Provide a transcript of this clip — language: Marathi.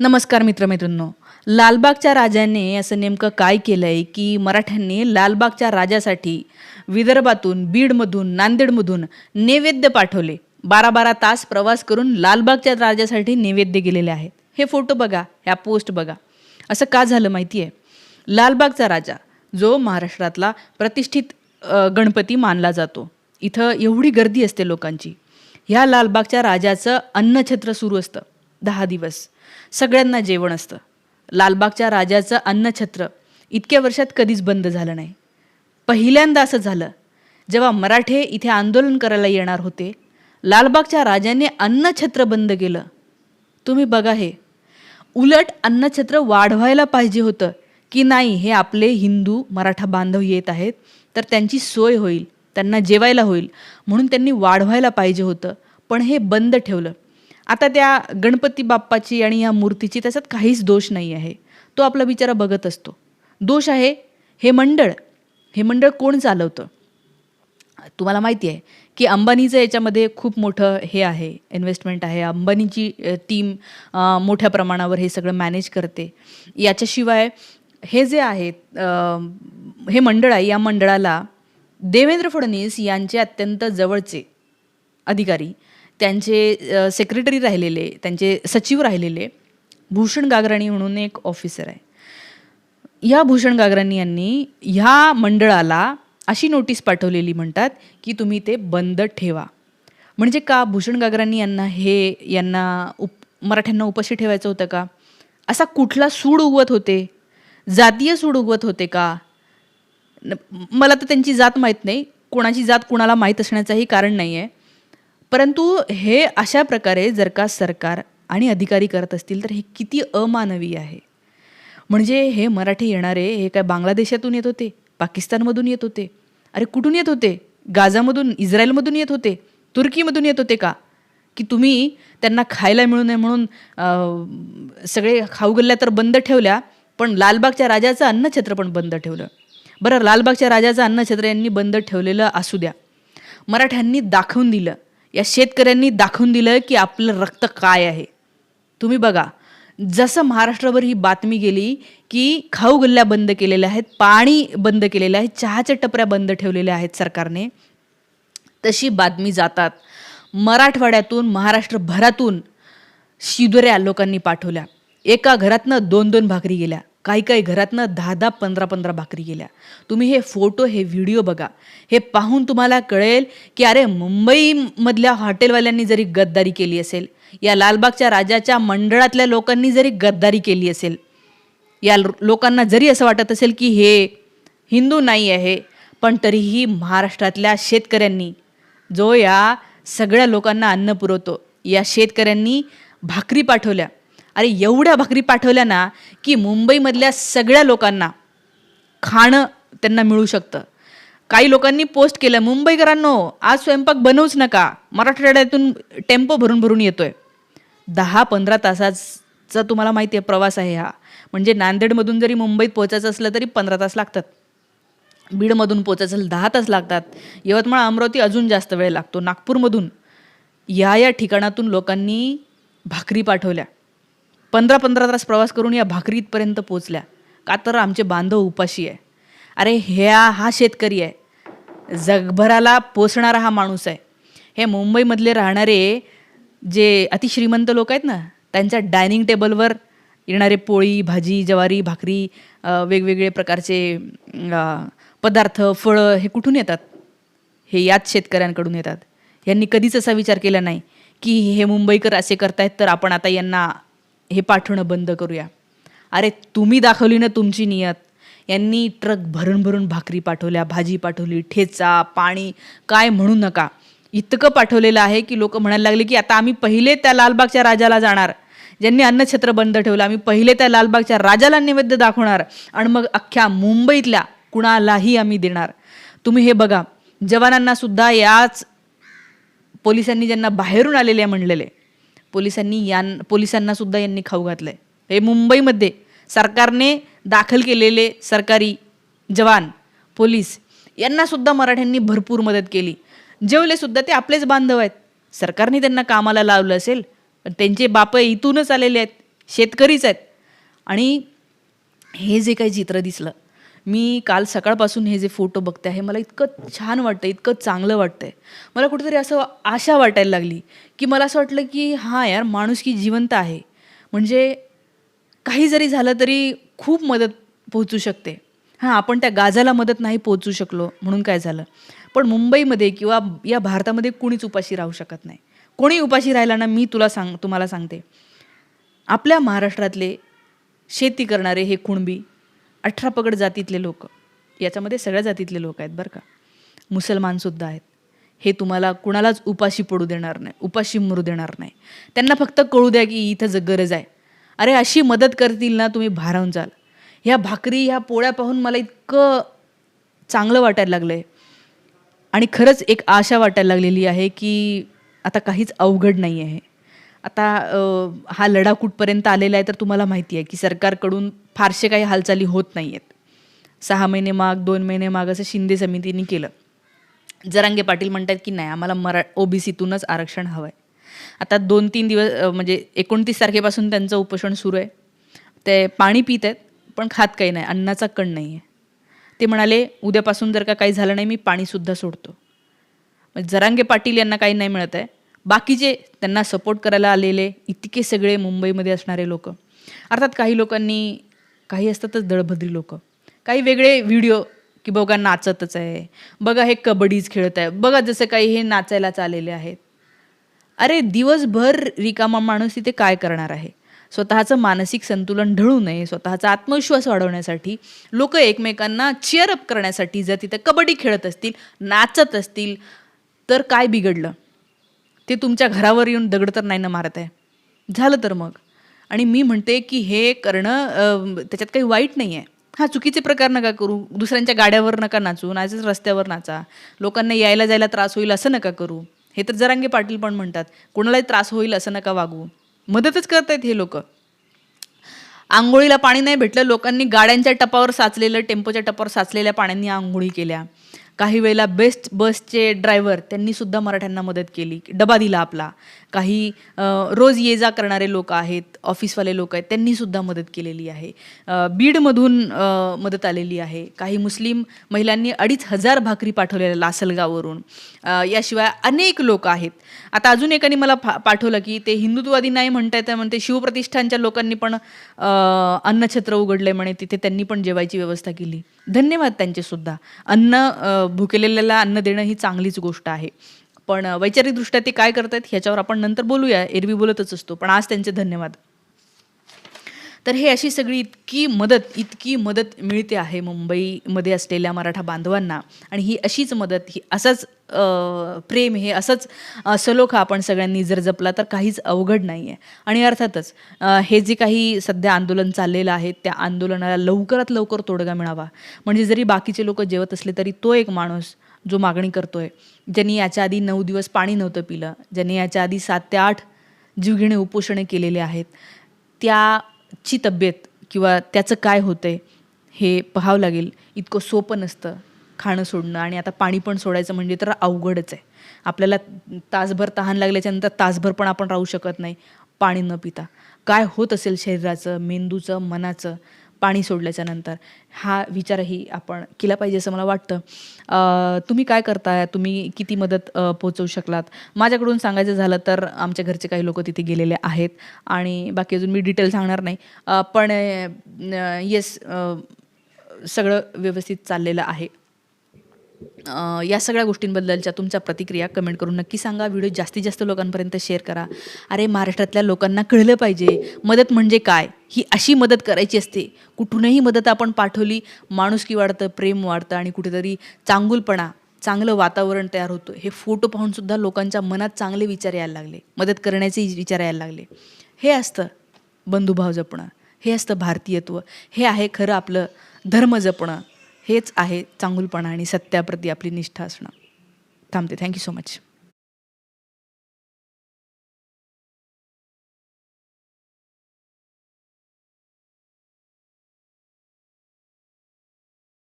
नमस्कार मित्रमैत्रिणींनो. लालबागच्या राजाने असं नेमकं काय केलं आहे की मराठ्यांनी लालबागच्या राजासाठी विदर्भातून बीडमधून नांदेडमधून नैवेद्य पाठवले. बारा बारा तास प्रवास करून लालबागच्या राजासाठी नैवेद्य गेलेले आहेत. हे फोटो बघा ह्या पोस्ट बघा. असं का झालं माहिती आहे लालबागचा राजा जो महाराष्ट्रातला प्रतिष्ठित गणपती मानला जातो. इथं एवढी गर्दी असते लोकांची. ह्या लालबागच्या राजाचं अन्नछत्र सुरू असतं. दहा दिवस. सगळ्यांना जेवण असतं. लालबागच्या राजाचं अन्नछत्र इतक्या वर्षात कधीच बंद झालं नाही. पहिल्यांदा असं झालं. जेव्हा मराठे इथे आंदोलन करायला येणार होते लालबागच्या राजाने अन्नछत्र बंद केलं. तुम्ही बघा हे. उलट अन्नछत्र वाढवायला पाहिजे होतं की नाही हे आपले हिंदू मराठा बांधव येत आहेत तर त्यांची सोय होईल त्यांना जेवायला होईल म्हणून त्यांनी वाढवायला पाहिजे होतं. पण हे बंद ठेवलं. आता त्या गणपती बाप्पाची आणि या मूर्तीची त्याच्यात काहीच दोष नाही आहे. तो आपला बिचारा बघत असतो. दोष आहे हे मंडळ हे मंडळ कोण चालवतं? तुम्हाला माहिती आहे की अंबानीचं याच्यामध्ये खूप मोठं हे आहे इन्व्हेस्टमेंट आहे. अंबानीची टीम मोठ्या प्रमाणावर हे सगळं मॅनेज करते. याच्याशिवाय हे जे आहेत हे मंडळ आहे या मंडळाला देवेंद्र फडणवीस यांचे अत्यंत जवळचे अधिकारी त्यांचे सेक्रेटरी राहिलेले त्यांचे सचिव राहिलेले भूषण गागराणी म्हणून एक ऑफिसर आहे. या भूषण गागराणी यांनी ह्या मंडळाला अशी नोटीस पाठवलेली म्हणतात की तुम्ही ते बंद ठेवा. म्हणजे का भूषण गागरांनी यांना हे यांना उप मराठ्यांना उपाशी ठेवायचं होतं का? असा कुठला सूड उगवत होते? जातीय सूड उगवत होते का? मला तर त्यांची जात माहीत नाही. कोणाची जात कुणाला माहीत असण्याचंही कारण नाही आहे परंतु हे अशा प्रकारे जर का सरकार आणि अधिकारी करत असतील तर हे किती अमानवी आहे. म्हणजे हे मराठी येणारे हे काय बांगलादेशातून येत होते पाकिस्तानमधून येत होते अरे कुठून येत होते? गाझामधून इस्रायलमधून येत होते तुर्कीमधून येत होते का? की तुम्ही त्यांना खायला मिळू नये म्हणून सगळे सगळे खाऊगल्ल्या तर बंद ठेवल्या पण लालबागच्या राजाचं अन्नछत्र पण बंद ठेवलं. बरं लालबागच्या राजाचं अन्नछत्र यांनी बंद ठेवलेलं असू द्या. मराठ्यांनी दाखवून दिलं. या शेतकऱ्यांनी दाखवून दिलं की आपलं रक्त काय आहे. तुम्ही बघा जसं महाराष्ट्रावर ही बातमी गेली की खाऊ गल्ल्या बंद केलेल्या आहेत पाणी बंद केलेलं आहे चहाच्या टपऱ्या बंद ठेवलेल्या आहेत सरकारने तशी बातमी जातात. मराठवाड्यातून महाराष्ट्रभरातून शिदोऱ्या लोकांनी पाठवल्या. एका घरातनं दोन दोन भाकरी गेल्या. काही काही घरातनं दहा दहा पंधरा पंधरा भाकरी गेल्या तुम्ही हे फोटो हे व्हिडिओ बघा. हे पाहून तुम्हाला कळेल की अरे मुंबईमधल्या हॉटेलवाल्यांनी जरी गद्दारी केली असेल या लालबागच्या राजाच्या मंडळातल्या लोकांनी जरी गद्दारी केली असेल या लो- लोकांना जरी असं वाटत असेल की हे हिंदू नाही आहे पण तरीही महाराष्ट्रातल्या शेतकऱ्यांनी जो या सगळ्या लोकांना अन्न पुरवतो या शेतकऱ्यांनी भाकरी पाठवल्या. अरे एवढ्या भाकरी पाठवल्या ना की मुंबईमधल्या सगळ्या लोकांना खाणं त्यांना मिळू शकतं. काही लोकांनी पोस्ट केलं मुंबईकरांनो आज स्वयंपाक बनवूच नका. मराठवाड्यातून टेम्पो भरून भरून येतोय. दहा पंधरा तासाचा तुम्हाला माहिती आहे प्रवास आहे हा. म्हणजे नांदेडमधून जरी मुंबईत पोहोचायचं असलं तरी पंधरा तास लागतात. बीडमधून पोचायचं असेल दहा तास लागतात. यवतमाळ अमरावती अजून जास्त वेळ लागतो. नागपूरमधून या या ठिकाणातून लोकांनी भाकरी पाठवल्या. पंधरा पंधरा तास प्रवास करून या भाकरी इथपर्यंत पोचल्या. का तर आमचे बांधव उपाशी आहे. अरे ह्या हा शेतकरी आहे. जगभराला पोचणारा हा माणूस आहे. हे मुंबईमधले राहणारे जे अतिश्रीमंत लोक आहेत ना त्यांच्या डायनिंग टेबलवर येणारे पोळी भाजी ज्वारी भाकरी वेगवेगळे प्रकारचे पदार्थ फळं हे कुठून येतात? हे याच शेतकऱ्यांकडून येतात. यांनी कधीच असा विचार केला नाही की हे मुंबईकर असे करतायत तर आपण आता यांना हे पाठवणं बंद करूया. अरे तुम्ही दाखवली ना तुमची नियत. यांनी ट्रक भरून भरून भाकरी पाठवल्या भाजी पाठवली ठेचा पाणी काय म्हणू नका. इतकं पाठवलेलं आहे की लोक म्हणायला लागले की आता आम्ही पहिले त्या लालबागच्या राजाला जाणार. ज्यांनी अन्नछत्र बंद ठेवलं आम्ही पहिले त्या लालबागच्या राजाला नैवेद्य दाखवणार आणि मग अख्ख्या मुंबईतल्या कुणालाही आम्ही देणार. तुम्ही हे बघा जवानांना सुद्धा याच पोलिसांनी ज्यांना बाहेरून आलेले म्हणलेले पोलिसांनी यां पोलिसांना सुद्धा यांनी खाऊ घातलं आहे हे मुंबईमध्ये सरकारने दाखल केलेले सरकारी जवान पोलीस यांनासुद्धा मराठ्यांनी भरपूर मदत केली. जेवलेसुद्धा ते आपलेच बांधव आहेत. सरकारने त्यांना कामाला लावलं असेल पण त्यांचे बाप इथूनच आलेले आहेत शेतकरीच आहेत. आणि हे जे काही चित्र दिसलं मी काल सकाळपासून हे जे फोटो बघते आहे मला इतकं छान वाटतं इतकं चांगलं वाटतंय. मला कुठेतरी असं आशा वाटायला लागली की मला असं वाटलं की हां यार माणूस की जिवंत आहे. म्हणजे काही जरी झालं तरी खूप मदत पोहोचू शकते. हां आपण त्या गाजाला मदत नाही पोहोचू शकलो म्हणून काय झालं? पण मुंबईमध्ये किंवा या भारतामध्ये कुणीच उपाशी राहू शकत नाही. कोणी उपाशी राहिला ना मी तुला सांग तुम्हाला सांगते. आपल्या महाराष्ट्रातले शेती करणारे हे कुणबी अठरा पगड जातीतले लोक. याच्यामध्ये सगळ्या जातीतले लोक आहेत बरं का. मुसलमानसुद्धा आहेत. हे तुम्हाला कुणालाच उपाशी पडू देणार नाही उपाशी मरू देणार नाही. त्यांना फक्त कळू द्या की इथं ज गरज आहे. अरे अशी मदत करतील ना तुम्ही भारावून जाल. ह्या भाकरी ह्या पोळ्या पाहून मला इतकं चांगलं वाटायला लागलं आहे आणि खरंच एक आशा वाटायला लागलेली आहे की आता काहीच अवघड नाही आहे आता हा लढा कुठपर्यंत आलेला आहे तर तुम्हाला माहिती आहे की सरकारकडून फारसे काही हालचाली होत नाही आहेत सहा महिने माग दोन महिने माग असं शिंदे समितीने केलं. जरांगे पाटील म्हणतात की नाही आम्हाला मरा ओबीसीतूनच आरक्षण हवं आहे आता दोन तीन दिवस म्हणजे एकोणतीस तारखेपासून त्यांचं उपोषण सुरू आहे. ते पाणी पित आहेत पण खात काही नाही अन्नाचा कण नाही आहे ते म्हणाले उद्यापासून जर का काही झालं नाही मी पाणीसुद्धा सोडतो. म्हणजे जरांगे पाटील यांना काही नाही मिळत आहे. बाकीचे त्यांना सपोर्ट करायला आलेले इतके सगळे मुंबईमध्ये असणारे लोक. अर्थात काही लोकांनी काही असतातच दळभद्री लोक. काही वेगळे व्हिडिओ की बघा नाचतच आहे. बघा हे कबड्डीच खेळत आहे. बघा जसं काही हे नाचायलाच आलेले आहेत. अरे दिवसभर रिकामा माणूस तिथे काय करणार आहे? स्वतःचं मानसिक संतुलन ढळू नये स्वतःचा आत्मविश्वास वाढवण्यासाठी लोक एकमेकांना चिअरअप करण्यासाठी जर तिथे कबड्डी खेळत असतील नाचत असतील तर काय बिघडलं? ते तुमच्या घरावर येऊन दगड तर नाही ना मारत आहे. झालं तर मग. आणि मी म्हणते की हे करणं त्याच्यात काही वाईट नाही आहे हां चुकीचे प्रकार नका करू. दुसऱ्यांच्या गाड्यावर नका नाचू नाचेच रस्त्यावर नाचा. लोकांना यायला जायला त्रास होईल असं नका करू. हे तर जरांगे पाटील पण म्हणतात कोणालाही त्रास होईल असं नका वागू. मदतच करतायत हे लोक. आंघोळीला पाणी नाही भेटलं लोकांनी गाड्यांच्या टपावर साचलेलं टेम्पोच्या टपावर साचलेल्या पाण्यांनी आंघोळी केल्या. काही वेळेला बेस्ट बसचे ड्रायव्हर त्यांनी सुद्धा मराठ्यांना मदत केली. डबा दिला आपला. काही रोज ये जा करणारे लोक आहेत ऑफिसवाले लोक आहेत त्यांनी सुद्धा मदत केलेली आहे. बीडमधून मदत आलेली आहे. काही मुस्लिम महिलांनी अडीच हजार भाकरी पाठवलेल्या लासलगाववरून. याशिवाय अनेक लोक आहेत. आता अजून एकाने मला फा पाठवलं की ते हिंदुत्ववादी नाही म्हणता येतं म्हणते शिवप्रतिष्ठानच्या लोकांनी पण अन्नछत्र उघडले म्हणे तिथे त्यांनी पण जेवायची व्यवस्था केली. धन्यवाद त्यांचे सुद्धा. अन्न भुकेलेल्याला अन्न देणं ही चांगलीच गोष्ट आहे. पण वैचारिकदृष्ट्या ते काय करतात ह्याच्यावर आपण नंतर बोलूया. एरवी बोलतच असतो. पण आज त्यांचे धन्यवाद. तर हे अशी सगळी इतकी मदत इतकी मदत मिळते आहे मुंबईमध्ये असलेल्या मराठा बांधवांना. आणि ही अशीच मदत ही असंच प्रेम हे असंच सलोखा आपण सगळ्यांनी जर जपला तर काहीच अवघड नाही आहे आणि अर्थातच हे जे काही सध्या आंदोलन चाललेलं आहे त्या आंदोलनाला लवकरात लवकर तोडगा मिळावा. म्हणजे जरी बाकीचे लोक जेवत असले तरी तो एक माणूस जो मागणी करतोय. ज्यांनी याच्या आधी नऊ दिवस पाणी नव्हतं पिलं ज्यांनी याच्या आधी सात ते आठ जीवघेणे उपोषणे केलेले आहेत त्याची तब्येत किंवा त्याचं काय होतंय हे पाहावं लागेल. इतकं सोपं नसतं खाणं सोडणं आणि आता पाणी पण सोडायचं म्हणजे तर अवघडच आहे. आपल्याला तासभर तहान लागल्याच्यानंतर तासभर पण आपण राहू शकत नाही पाणी न पिता. काय होत असेल शरीराचं मेंदूचं मनाचं पाणी सोडल्याच्या नंतर. हा विचारही आपण केला पाहिजे असं मला वाटतं. तुम्ही काय करताय? तुम्ही किती मदत पोहोचवू शकलात? माझ्याकडून सांगायचं झालं तर आमच्या घरचे काही लोक तिथे गेलेले आहेत आणि बाकी अजून मी डिटेल सांगणार नाही. पण येस सगळं व्यवस्थित चाललेलं आहे. या सगळ्या गोष्टींबद्दलच्या तुमच्या प्रतिक्रिया कमेंट करून नक्की सांगा. व्हिडिओ जास्तीत जास्त लोकांपर्यंत शेअर करा. अरे महाराष्ट्रातल्या लोकांना कळलं पाहिजे मदत म्हणजे काय? ही अशी मदत करायची असते. कुठूनही मदत आपण पाठवली माणुसकी वाढतं प्रेम वाढतं आणि कुठेतरी चांगुलपणा चांगलं वातावरण तयार होतं. हे फोटो पाहूनसुद्धा लोकांच्या मनात चांगले विचार यायला लागले. मदत करण्याचे विचार यायला लागले. हे असतं बंधुभाव जपणं. हे असतं भारतीयत्व. हे आहे खरं आपलं धर्म जपणं. हेच आहे चांगुलपणा आणि सत्याप्रती आपली निष्ठा असणं. थांबते. Thank you so much